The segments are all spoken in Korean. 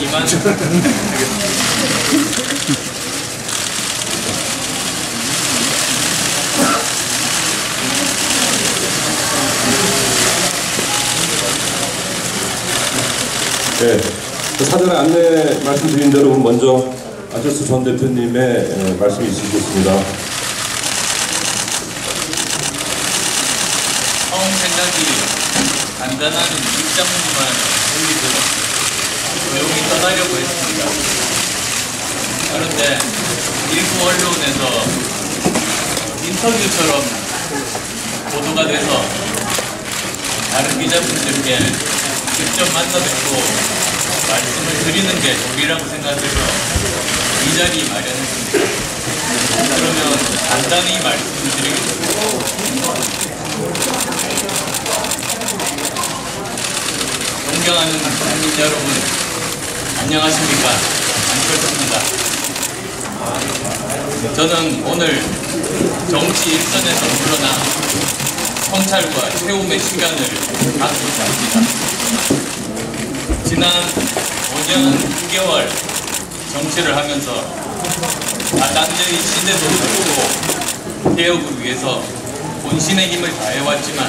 이만 네. 그 사전에 안내 말씀드린 대로 먼저 안철수 전 대표님의 에, 말씀이 있으시겠습니다. 처음 생각이 간단한 입장문만 올리고 조용히 떠나려고 했습니다. 그런데 일부 언론에서 인터뷰처럼 보도가 돼서 다른 기자분들께 직접 만나 뵙고 말씀을 드리는 게 도리라고 생각해서 이 자리 마련했습니다. 그러면 간단히 말씀을 드리겠습니다. 존경하는 국민 여러분, 안녕하십니까? 안철수입니다. 저는 오늘 정치 일선에서 물러나 성찰과 세움의 시간을 갖고자 합니다. 지난 5년 9개월 정치를 하면서 다당제의 시대도 겪고 개혁을 위해서 본신의 힘을 다해왔지만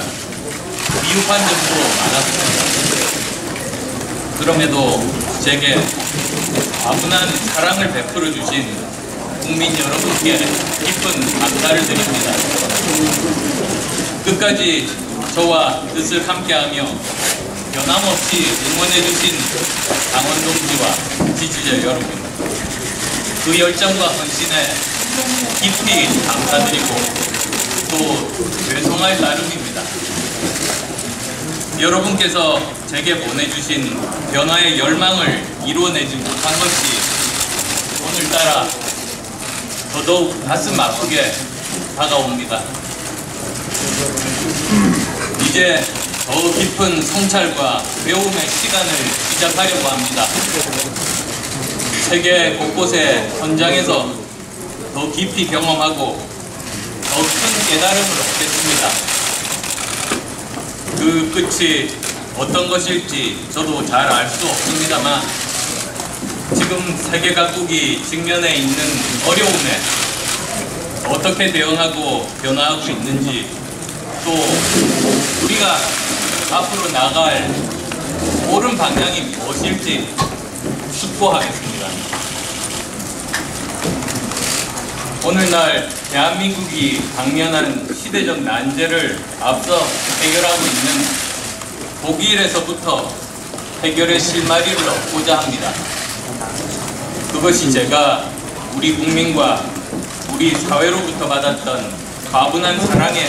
미흡한 점도 많았습니다. 그럼에도 제게 아분한 사랑을 베풀어 주신 국민 여러분께 깊은 감사를 드립니다. 끝까지 저와 뜻을 함께하며 변함없이 응원해 주신 당원 동지와 지지자 여러분 그 열정과 헌신에 깊이 감사드리고 또 죄송할 나름입니다. 여러분께서 제게 보내주신 변화의 열망을 이루어내지 못한 것이 오늘따라 더더욱 가슴 아프게 다가옵니다. 이제 더 깊은 성찰과 배움의 시간을 시작하려고 합니다. 세계 곳곳의 현장에서 더 깊이 경험하고 더 큰 깨달음을 얻겠습니다. 그 끝이 어떤 것일지 저도 잘 알 수 없습니다만 지금 세계 각국이 직면해 있는 어려움에 어떻게 대응하고 변화하고 있는지 또 우리가 앞으로 나갈 옳은 방향이 무엇일지 숙고하겠습니다. 오늘날 대한민국이 당면한 시대적 난제를 앞서 해결하고 있는 독일에서부터 해결의 실마리를 얻고자 합니다. 그것이 제가 우리 국민과 우리 사회로부터 받았던 과분한 사랑의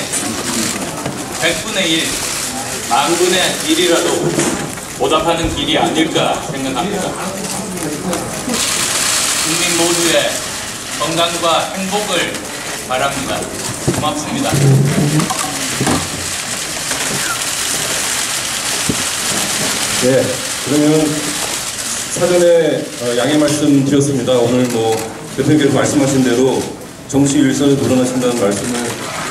100분의 1, 만분의 1이라도 보답하는 길이 아닐까 생각합니다. 국민 모두의 건강과 행복을 바랍니다. 고맙습니다. 네, 그러면 사전에 어, 양해 말씀 드렸습니다. 오늘 뭐 대표님께서 말씀하신 대로 정치 일선에 도전하신다는 말씀을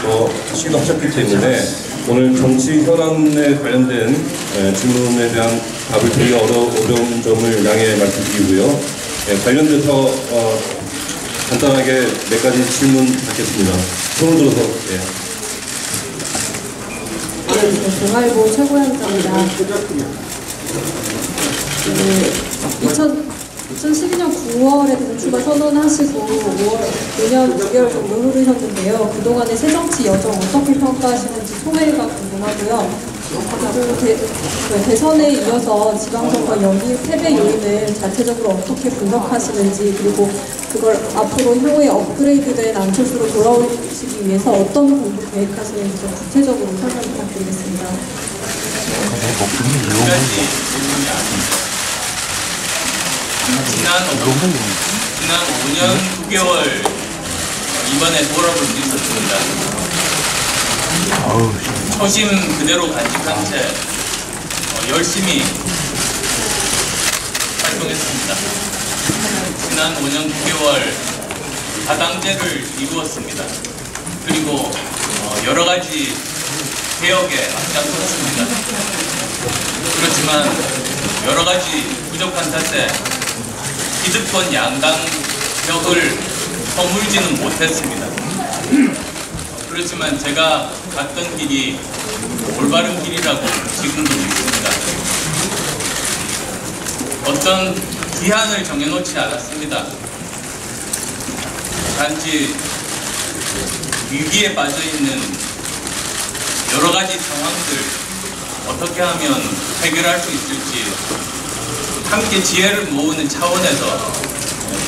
뭐 하시기도 하셨기 때문에 오늘 정치 현안에 관련된 에, 질문에 대한 답을 드리기가 어려, 어려운 점을 양해 말씀드리고요. 예, 관련돼서 어, 간단하게 몇 가지 질문 받겠습니다. 손을 들어서 예. 네, 동아일보. 그 2000, 2012년 9월에 대출마 선언하시고 5월 5년 6개월 정도 흐르셨는데요. 그동안의 새정치 여정 어떻게 평가하시는지 소회가 궁금하고요. 그리고 대, 그 대선에 이어서 지방선거 연기 패배 요인을 자체적으로 어떻게 분석하시는지 그리고 그걸 앞으로 향후에 업그레이드된 안철수로 돌아오시기 위해서 어떤 공부 계획하시는지 좀 구체적으로 설명 부탁드리겠습니다. 지난 5, 지난 5년 9개월 이번에 돌아볼 수 있었습니다. 초심 그대로 간직한 채 어, 열심히 활동했습니다. 지난 5년 9개월 다당제를 이루었습니다. 그리고 어, 여러 가지 개혁에 앞장섰습니다. 그렇지만 여러 가지 부족한 탓에 기득권 양강벽을 허물지는 못했습니다. 그렇지만 제가 갔던 길이 올바른 길이라고 지금도 믿습니다. 어떤 기한을 정해놓지 않았습니다. 단지 위기에 빠져 있는 여러 가지 상황들 어떻게 하면 해결할 수 있을지 함께 지혜를 모으는 차원에서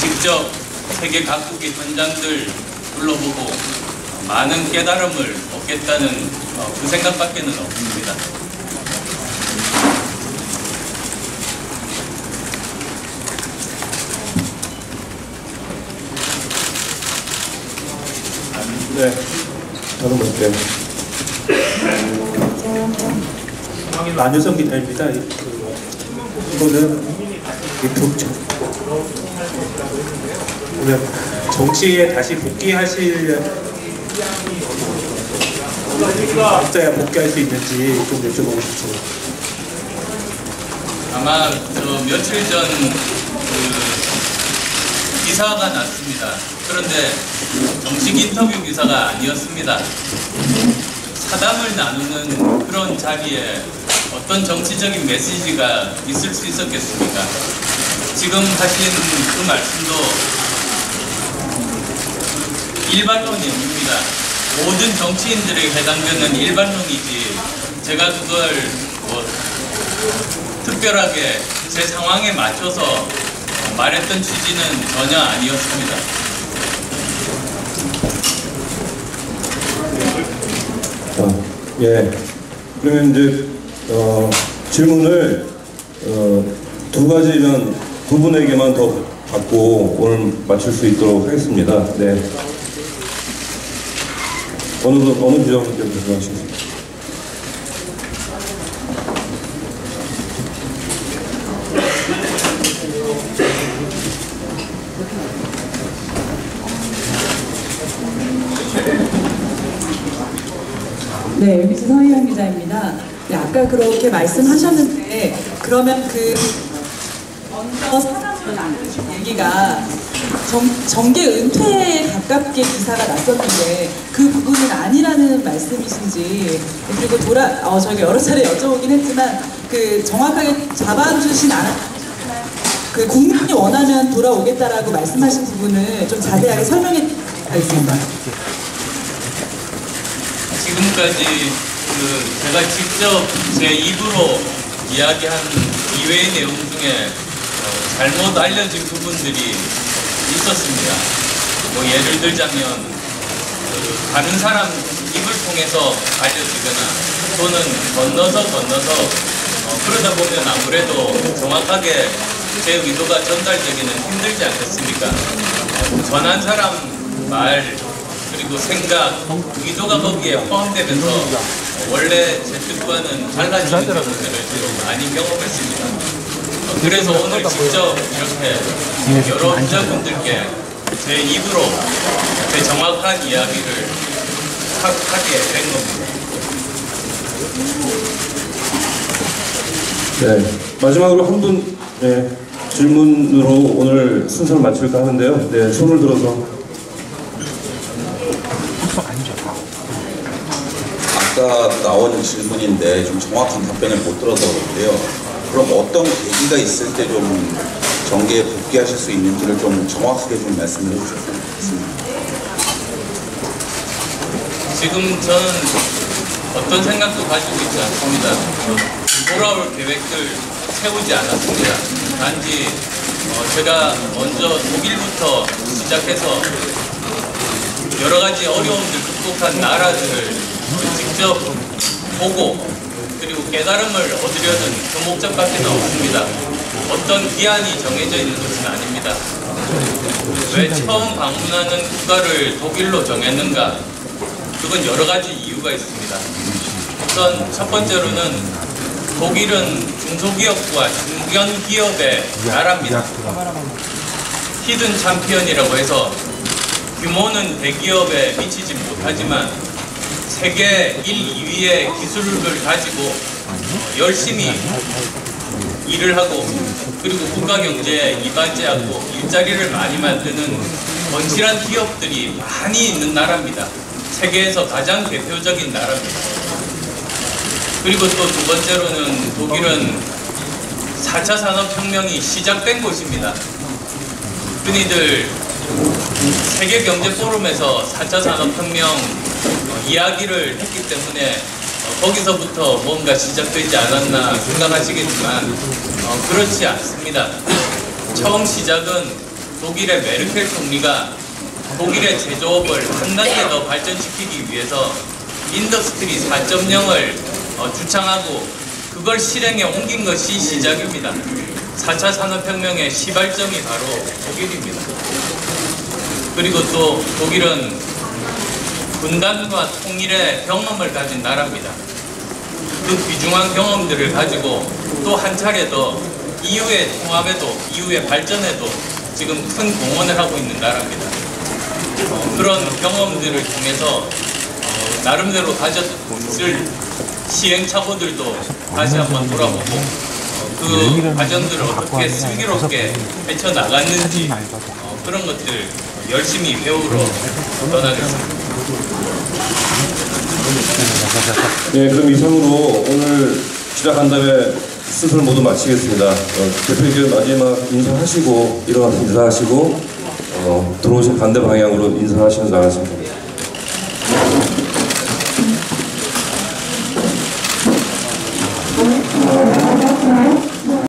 직접 세계 각국의 현장들 둘러보고 많은 깨달음을 얻겠다는 어, 그 생각밖에는 없습니다. 네. 다른 분께. 안효성 기자입니다. 이- 그, 이거는 이 북- 보면 정치에 다시 복귀하실 각자야 복귀할 수 있는지 좀 여쭤보고 싶습니다. 아마 저 며칠 전 그 기사가 났습니다. 그런데 정식 인터뷰 기사가 아니었습니다. 사담을 나누는 그런 자리에 어떤 정치적인 메시지가 있을 수 있었겠습니까? 지금 하신 그 말씀도 일반론입니다. 모든 정치인들에게 해당되는 일반론이지 제가 그걸 뭐 특별하게 제 상황에 맞춰서 말했던 취지는 전혀 아니었습니다. 아, 예. 그러면 이제 어, 질문을 어, 두 가지면 두 분에게만 더 받고 오늘 마칠 수 있도록 하겠습니다. 네. 어느 분- 어느 기자분께서 말씀하시겠습니까? 네, MBC 서희영 기자입니다. 네, 아까 그렇게 말씀하셨는데 그러면 그 먼저 사람을 나누신 얘기가 정, 정계 은퇴에 가깝게 기사가 났었는데 그 부분은 아니라는 말씀이신지 그리고 돌아 어, 저희가 여러 차례 여쭤보긴 했지만 그 정확하게 잡아주신 않았 그 국민이 원하면 돌아오겠다라고 말씀하신 부분을 좀 자세하게 설명해 주시겠습니다. 지금까지 그 제가 직접 제 입으로 이야기한 이외의 내용 중에 어, 잘못 알려진 부분들이 있었습니다. 뭐 예를 들자면 그 다른 사람 입을 통해서 알려지거나 또는 건너서 건너서 어, 그러다 보면 아무래도 정확하게 제 의도가 전달되기는 힘들지 않겠습니까? 어, 전한 사람 말 그리고 생각, 의도가 거기에 포함되면서 원래 제 뜻과는 달라지는 좀 많이 경험했습니다. 어, 그래서 오늘 직접 이렇게 여러 기자분들께 제 입으로 제 정확한 이야기를 하, 하게 된 겁니다. 네. 마지막으로 한 분 네, 질문으로 오늘 순서를 마칠까 하는데요. 네, 손을 들어서 아까 나온 질문인데 좀 정확한 답변을 못 들어서 그런데요. 그럼 어떤 계기가 있을 때좀 정계에 복귀하실 수 있는지를 좀 정확하게 좀 말씀을 해주셨으면 좋겠습니다. 지금 저는 어떤 생각도 가지고 있지 않습니다. 돌아올 계획들 세우지 않았습니다. 단지 어, 제가 먼저 독일부터 시작해서 여러 가지 어려움들 극복한 나라들을 직접 보고 깨달음을 얻으려는 그 목적밖에 없습니다. 어떤 기한이 정해져 있는 것은 아닙니다. 왜 처음 방문하는 국가를 독일로 정했는가? 그건 여러 가지 이유가 있습니다. 우선 첫 번째로는 독일은 중소기업과 중견기업의 나라입니다. 히든 챔피언이라고 해서 규모는 대기업에 미치지 못하지만 세계 1, 2위의 기술을 가지고 열심히 일을 하고 그리고 국가 경제에 이바지하고 일자리를 많이 만드는 건실한 기업들이 많이 있는 나라입니다. 세계에서 가장 대표적인 나라입니다. 그리고 또 두 번째로는 독일은 4차 산업혁명이 시작된 곳입니다. 흔히들 세계 경제 포럼에서 4차 산업혁명 어, 이야기를 했기 때문에 어, 거기서부터 뭔가 시작되지 않았나 생각하시겠지만 어, 그렇지 않습니다. 처음 시작은 독일의 메르켈 총리가 독일의 제조업을 한 단계 더 발전시키기 위해서 인더스트리 4.0을 어, 주창하고 그걸 실행에 옮긴 것이 시작입니다. 4차 산업혁명의 시발점이 바로 독일입니다. 그리고 또 독일은 분단과 통일의 경험을 가진 나라입니다. 그 귀중한 경험들을 가지고 또 한 차례 더 이후의 통합에도 이후의 발전에도 지금 큰 공헌을 하고 있는 나라입니다. 어, 그런 경험들을 통해서 어, 나름대로 가졌을 시행착오들도 다시 한번 돌아보고 어, 그 과정들을 어떻게 슬기롭게 헤쳐나갔는지 어, 그런 것들 열심히 배우러 떠나겠습니다. 네, 그럼 이상으로 오늘 기자간담회 순서를 모두 마치겠습니다. 어, 대표님 마지막 인사하시고 일어나서 인사하시고 어, 들어오신 반대 방향으로 인사하시면서 나가시면 됩니다.